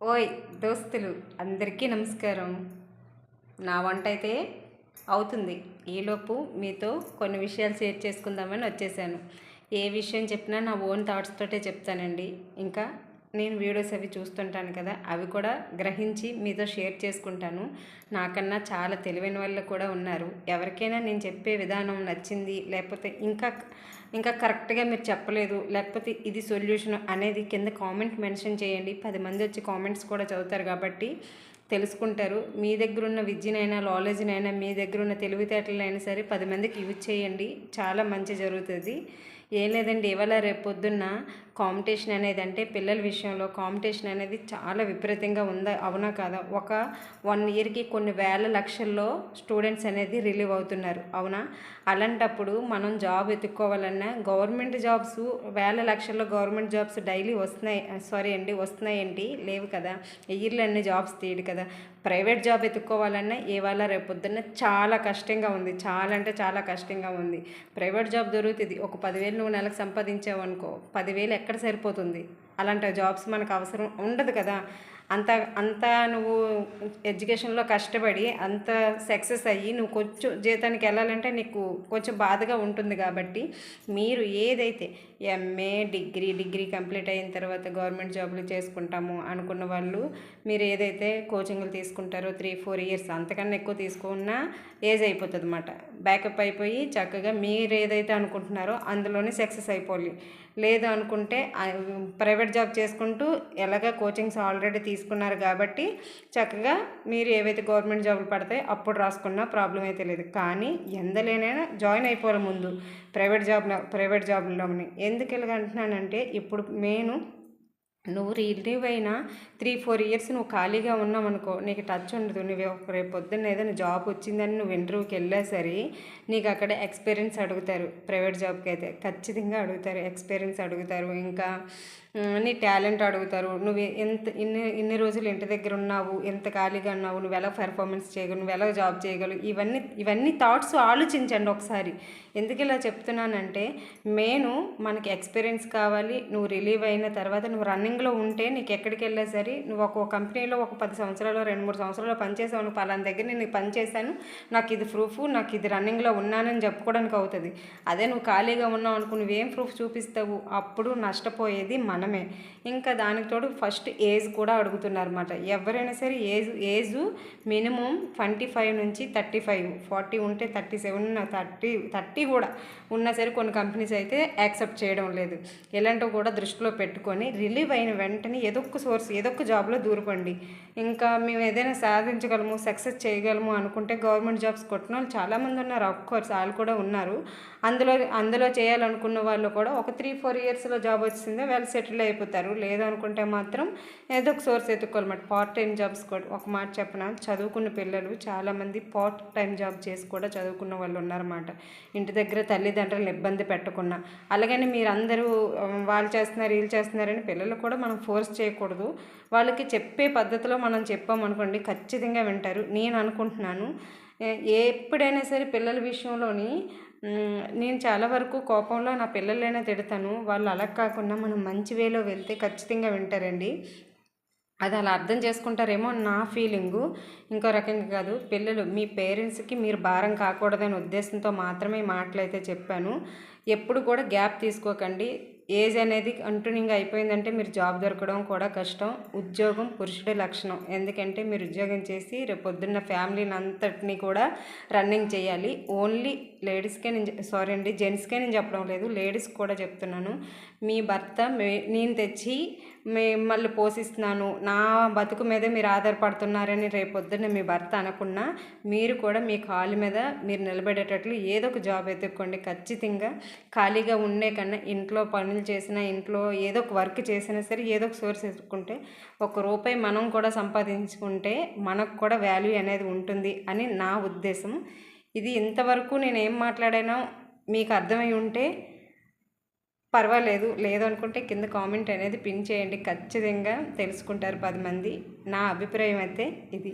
ఓయ్ దోస్తులు అందరికీ నమస్కారం. నా వంట అయితే అవుతుంది. ఈలోపు మీతో కొన్ని విషయాలు షేర్ చేసుకుందామని వచ్చేసాను. ఏ విషయం చెప్పినా నా ఓన్ థాట్స్ తోటే చెప్తానండి. ఇంకా నేను వీడియోస్ అవి చూస్తుంటాను కదా అవి కూడా గ్రహించి మీతో షేర్ చేసుకుంటాను. నాకన్నా చాలా తెలివైన వాళ్ళు కూడా ఉన్నారు. ఎవరికైనా నేను చెప్పే విధానం నచ్చింది లేకపోతే ఇంకా ఇంకా కరెక్ట్గా మీరు చెప్పలేదు. లేకపోతే ఇది సొల్యూషన్ అనేది కింద కామెంట్ మెన్షన్ చేయండి. పది మంది వచ్చి కామెంట్స్ కూడా చదువుతారు కాబట్టి తెలుసుకుంటారు. మీ దగ్గర ఉన్న విద్యనైనా నాలెడ్జ్నైనా మీ దగ్గర ఉన్న తెలివితేటలైనా సరే పది మందికి యూజ్ చేయండి. చాలా మంచి జరుగుతుంది. ఏం లేదండి ఇవాళ రేపు పొద్దున్న కాంపిటీషన్ అనేది అంటే పిల్లల విషయంలో కాంపిటీషన్ అనేది చాలా విపరీతంగా ఉందా అవునా కాదా? ఒక వన్ ఇయర్కి కొన్ని వేల లక్షల్లో స్టూడెంట్స్ అనేది రిలీవ్ అవుతున్నారు అవునా? అలాంటప్పుడు మనం జాబ్ ఎత్తుక్కోవాలన్నా గవర్నమెంట్ జాబ్స్ వేల లక్షల్లో గవర్నమెంట్ జాబ్స్ డైలీ వస్తున్నాయి సారీ అండి వస్తున్నాయండి లేవు కదా ఇయర్లో అన్ని జాబ్స్ తీయడు కదా. ప్రైవేట్ జాబ్ ఎత్తుక్కోవాలన్నా ఇవాళ రేపొద్దున్న చాలా కష్టంగా ఉంది చాలా అంటే చాలా కష్టంగా ఉంది. ప్రైవేట్ జాబ్ దొరుకుతుంది ఒక పదివేలు నువ్వు నెలకు సంపాదించావు అనుకో పదివేలు ఎక్కడ సరిపోతుంది? అలాంటి జాబ్స్ మనకు అవసరం ఉండదు కదా. అంత అంత నువ్వు ఎడ్యుకేషన్లో కష్టపడి అంత సక్సెస్ అయ్యి నువ్వు కొంచెం జీతానికి వెళ్ళాలంటే నీకు కొంచెం బాధగా ఉంటుంది కాబట్టి మీరు ఏదైతే ఎంఏ డిగ్రీ డిగ్రీ కంప్లీట్ అయిన తర్వాత గవర్నమెంట్ జాబ్లు చేసుకుంటాము అనుకున్న వాళ్ళు మీరు ఏదైతే కోచింగ్లు తీసుకుంటారో త్రీ ఫోర్ ఇయర్స్ అంతకన్నా ఎక్కువ తీసుకున్నా ఏజ్ అయిపోతుంది అనమాట బ్యాకప్ అయిపోయి చక్కగా మీరు ఏదైతే అనుకుంటున్నారో అందులోనే సక్సెస్ అయిపోవాలి. లేదు అనుకుంటే ప్రైవేట్ ప్రైవేట్ జాబ్ చేసుకుంటూ ఎలాగ కోచింగ్స్ ఆల్రెడీ తీసుకున్నారు కాబట్టి చక్కగా మీరు ఏవైతే గవర్నమెంట్ జాబులు పడతాయో అప్పుడు రాసుకున్నా ప్రాబ్లం అయితే లేదు. కానీ ఎందలేనైనా జాయిన్ అయిపోవాలి ముందు ప్రైవేట్ జాబ్లో ప్రైవేట్ జాబ్లోని. ఎందుకు ఎలాగంటున్నానంటే ఇప్పుడు మెయిన్ నువ్వు రిలీవ్ అయినా త్రీ ఫోర్ ఇయర్స్ నువ్వు ఖాళీగా ఉన్నామనుకో నీకు టచ్ ఉండదు. నువ్వు రేపు పొద్దున్న ఏదైనా జాబ్ వచ్చిందని నువ్వు ఇంటర్వ్యూకి వెళ్ళా సరే నీకు అక్కడ ఎక్స్పీరియన్స్ అడుగుతారు ప్రైవేట్ జాబ్కి అయితే. ఖచ్చితంగా అడుగుతారు ఎక్స్పీరియన్స్ అడుగుతారు. ఇంకా నీ టాలెంట్ అడుగుతారు. నువ్వు ఎంత ఇన్ని ఇన్ని రోజులు ఇంటి దగ్గర ఉన్నావు ఎంత ఖాళీగా ఉన్నావు నువ్వు ఎలా పెర్ఫార్మెన్స్ చేయగలవు నువ్వు ఎలా జాబ్ చేయగలవు? ఇవన్నీ ఇవన్నీ థాట్స్ ఆలోచించండి ఒకసారి. ఎందుకు ఇలా చెప్తున్నానంటే మెయిన్ మనకి ఎక్స్పీరియన్స్ కావాలి నువ్వు రిలీవ్ అయిన తర్వాత నువ్వు రన్నింగ్లో ఉంటే నీకు ఎక్కడికి వెళ్ళా సరే నువ్వు ఒక కంపెనీలో ఒక పది సంవత్సరాలు రెండు మూడు సంవత్సరాలు పనిచేసావు నువ్వు పలానా దగ్గర నేను పనిచేశాను నాకు ఇది ప్రూఫ్ నాకు ఇది రన్నింగ్లో ఉన్నానని చెప్పుకోవడానికి అవుతుంది. అదే నువ్వు ఖాళీగా ఉన్నావు అనుకో నువ్వేం ప్రూఫ్ చూపిస్తావు? అప్పుడు నష్టపోయేది మనం మనమే. ఇంకా దానికి తోడు ఫస్ట్ ఏజ్ కూడా అడుగుతున్నారన్నమాట. ఎవరైనా సరే age age minimum twenty five నుంచి థర్టీ ఫైవ్ ఫార్టీ ఉంటే థర్టీ సెవెన్ థర్టీ థర్టీ కూడా ఉన్నా సరే కొన్ని కంపెనీస్ అయితే యాక్సెప్ట్ చేయడం లేదు. ఇలాంటివి కూడా దృష్టిలో పెట్టుకొని రిలీవ్ అయిన వెంటనే ఏదో ఒక సోర్స్ ఏదో ఒక జాబ్లో దూరపండి. ఇంకా మేము ఏదైనా సాధించగలము సక్సెస్ చేయగలము అనుకుంటే గవర్నమెంట్ జాబ్స్ కొట్టిన వాళ్ళు చాలామంది ఉన్నారు. కోర్స్ వాళ్ళు కూడా ఉన్నారు. అందులో అందులో చేయాలనుకున్న వాళ్ళు కూడా ఒక త్రీ ఫోర్ ఇయర్స్లో జాబ్ వచ్చిందే వాళ్ళు సెటిల్ అయిపోతారు. లేదనుకుంటే మాత్రం ఏదో ఒక సోర్స్ ఎత్తుకోవాలన్నమాట. పార్ట్ టైం జాబ్స్ కూడా ఒక మాట చెప్పిన? చదువుకున్న పిల్లలు చాలామంది పార్ట్ టైం జాబ్ చేసి కూడా చదువుకున్న వాళ్ళు ఉన్నారన్నమాట. ఇంటి దగ్గర తల్లిదండ్రులను ఇబ్బంది పెట్టకుండా. అలాగని మీరు అందరూ వాళ్ళు చేస్తున్నారు వీళ్ళు చేస్తున్నారని పిల్లలు కూడా మనం ఫోర్స్ చేయకూడదు. వాళ్ళకి చెప్పే పద్ధతిలో మనం చెప్పామనుకోండి ఖచ్చితంగా వింటారు. నేను అనుకుంటున్నాను ఎప్పుడైనా సరే పిల్లల విషయంలోని నేను చాలా వరకు కోపంలో నా పిల్లలైనా తిడతాను. వాళ్ళు అలా కాకుండా మనం మంచి వేలో వెళ్తే ఖచ్చితంగా వింటారండి. అది అలా అర్థం చేసుకుంటారేమో నా ఫీలింగు. ఇంకో రకంగా కాదు పిల్లలు మీ పేరెంట్స్కి మీరు భారం కాకూడదనే ఉద్దేశంతో మాత్రమే మాటలైతే చెప్పాను. ఎప్పుడు కూడా గ్యాప్ తీసుకోకండి. ఏజ్ అనేది కంటిన్యూగా అయిపోయిందంటే మీరు జాబ్ దొరకడం కూడా కష్టం. ఉద్యోగం పురుషుడి లక్షణం. ఎందుకంటే మీరు ఉద్యోగం చేసి రేపు పొద్దున్న ఫ్యామిలీని అంతటిని కూడా రన్నింగ్ చేయాలి. ఓన్లీ లేడీస్కే నేను సారీ అండి జెంట్స్కే నేను చెప్పడం లేదు. లేడీస్ కూడా చెప్తున్నాను. మీ భర్త నేను తెచ్చి మిమ్మల్ని పోషిస్తున్నాను. నా బతుకు మీద మీరు ఆధారపడుతున్నారని రేపొద్దున మీ భర్త అనకుండా మీరు కూడా మీ కాలు మీద మీరు నిలబడేటట్లు ఏదో ఒక జాబ్ ఎత్తుక్కోండి ఖచ్చితంగా ఖాళీగా ఉండే కన్నా ఇంట్లో పనులు చేసినా ఇంట్లో ఏదో ఒక వర్క్ చేసినా సరే ఏదో ఒక సోర్స్ ఎదుర్కొంటే ఒక రూపాయి మనం కూడా సంపాదించుకుంటే మనకు కూడా వాల్యూ అనేది ఉంటుంది అని నా ఉద్దేశం. ఇది ఇంతవరకు నేను ఏం మాట్లాడానో మీకు అర్థమై ఉంటే పర్వాలేదు. లేదనుకుంటే కింద కామెంట్ అనేది పిన్ చేయండి. ఖచ్చితంగా తెలుసుకుంటారు పది మంది. నా అభిప్రాయం అయితే ఇది.